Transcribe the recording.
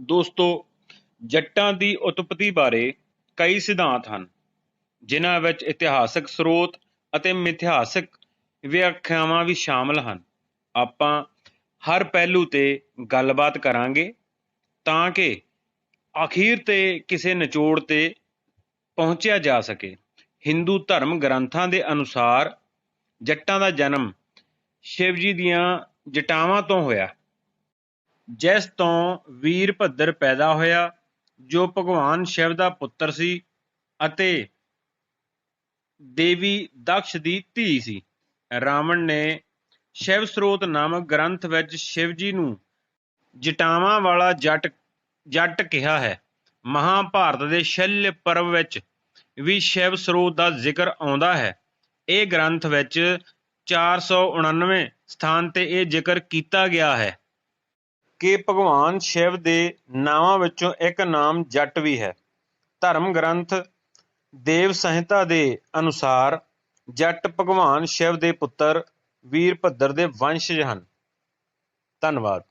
ਦੋਸਤੋ, ਜੱਟਾਂ ਦੀ ਉਤਪਤੀ ਬਾਰੇ ਕਈ ਸਿਧਾਂਤ ਹਨ, ਜਿਨ੍ਹਾਂ ਵਿੱਚ ਇਤਿਹਾਸਕ ਸਰੋਤ ਅਤੇ ਮਿਥਿਹਾਸਕ ਵਿਆਖਿਆਵਾਂ ਵੀ ਸ਼ਾਮਲ ਹਨ। ਆਪਾਂ ਹਰ ਪਹਿਲੂ ਤੇ ਗੱਲਬਾਤ ਕਰਾਂਗੇ ਤਾਂ ਕਿ ਅਖੀਰ ਤੇ ਕਿਸੇ ਨਿਚੋੜ ਤੇ ਪਹੁੰਚਿਆ ਜਾ ਸਕੇ। ਹਿੰਦੂ ਧਰਮ ਗ੍ਰੰਥਾਂ ਦੇ ਅਨੁਸਾਰ ਜੱਟਾਂ ਦਾ ਜਨਮ ਸ਼ਿਵ ਜੀ ਦੀਆਂ ਜਟਾਵਾਂ ਤੋਂ ਹੋਇਆ। ਜਿਸ ਤੋਂ ਵੀਰਭੱਦਰ ਪੈਦਾ ਹੋਇਆ, ਜੋ ਭਗਵਾਨ ਸ਼ਿਵ ਦਾ ਪੁੱਤਰ ਸੀ ਅਤੇ ਦੇਵੀ ਦਕਸ਼ ਦੀ ਧੀ ਸੀ। ਰਾਵਣ ਨੇ ਸ਼ਿਵ ਸਰੋਤ ਨਾਮਕ ਗ੍ਰੰਥ ਵਿੱਚ ਸ਼ਿਵ ਜੀ ਨੂੰ ਜਟਾਵਾਂ ਵਾਲਾ ਜੱਟ ਜੱਟ ਕਿਹਾ ਹੈ। ਮਹਾਭਾਰਤ ਦੇ ਸ਼ੈਲ ਪਰਵ ਵਿੱਚ ਵੀ ਸ਼ਿਵ ਸਰੋਤ ਦਾ ਜ਼ਿਕਰ ਆਉਂਦਾ ਹੈ। ਇਹ ਗ੍ਰੰਥ ਵਿੱਚ 499 ਸਥਾਨ ਤੇ ਇਹ ਜ਼ਿਕਰ ਕੀਤਾ ਗਿਆ ਹੈ। ਕਿ ਭਗਵਾਨ ਸ਼ਿਵ ਦੇ ਨਾਵਾਂ ਵਿੱਚੋਂ ਇੱਕ ਨਾਮ ਜੱਟ ਵੀ ਹੈ। ਧਰਮ ਗ੍ਰੰਥ ਦੇਵ ਸੰਹਿਤਾ ਦੇ ਅਨੁਸਾਰ ਜੱਟ ਭਗਵਾਨ ਸ਼ਿਵ ਦੇ ਪੁੱਤਰ ਵੀਰਭੱਦਰ ਦੇ ਵੰਸ਼ਜ ਹਨ। ਧੰਨਵਾਦ।